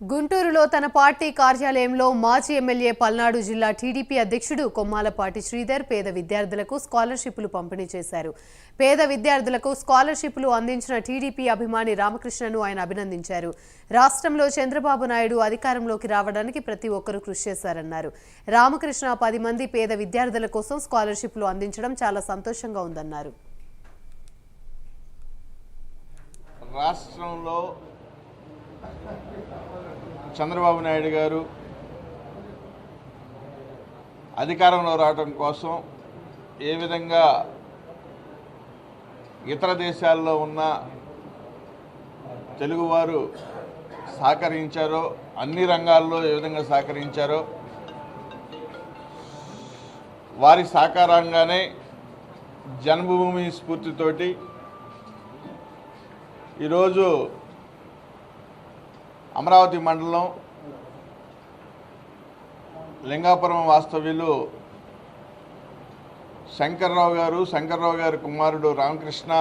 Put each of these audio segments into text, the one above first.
గుంటూరులో తన పార్టీ కార్యాలయంలో మాజీ ఎమ్మెల్యే పల్నాడు జిల్లా టీడీపీ అధ్యక్షుడు కొమ్మాలపాటి శ్రీధర్ పేద విద్యార్థులకు స్కాలర్షిప్లు పంపిణీ చేశారు. పేద విద్యార్థులకు స్కాలర్షిప్లు అందించిన టీడీపీ అభిమాని రామకృష్ణను ఆయన అభినందించారు. రాష్ట్రంలో చంద్రబాబు నాయుడు అధికారంలోకి రావడానికి ప్రతి ఒక్కరూ కృషి చేశారన్నారు. రామకృష్ణ పది మంది పేద విద్యార్థుల కోసం స్కాలర్షిప్లు అందించడం చాలా సంతోషంగా ఉందన్నారు. రాష్ట్రంలో చంద్రబాబు నాయుడు గారు అధికారంలో రావడం కోసం ఏ విధంగా ఇతర దేశాల్లో ఉన్న తెలుగువారు సహకరించారో అన్ని రంగాల్లో ఏ విధంగా సహకరించారో వారి సహకారంగానే జన్మభూమి స్ఫూర్తితోటి ఈరోజు అమరావతి మండలం లింగాపురం వాస్తవ్యులు శంకర్రావు గారు శంకర్రావు గారి కుమారుడు రామకృష్ణ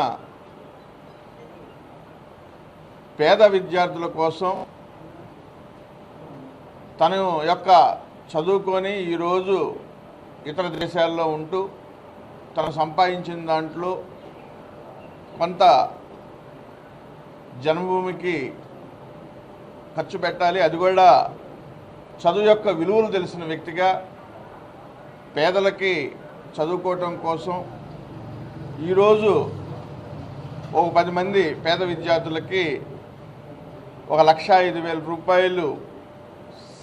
పేద విద్యార్థుల కోసం తను యొక్క చదువుకొని ఈరోజు ఇతర దేశాల్లో ఉంటూ తను సంపాదించిన దాంట్లో కొంత జన్మభూమికి ఖర్చు పెట్టాలి. అది కూడా చదువు యొక్క విలువలు తెలిసిన వ్యక్తిగా పేదలకి చదువుకోవటం కోసం ఈరోజు ఒక పది మంది పేద విద్యార్థులకి ఒక లక్ష ఐదు వేల రూపాయలు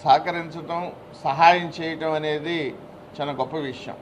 సహకరించటం సహాయం చేయటం అనేది చాలా గొప్ప విషయం.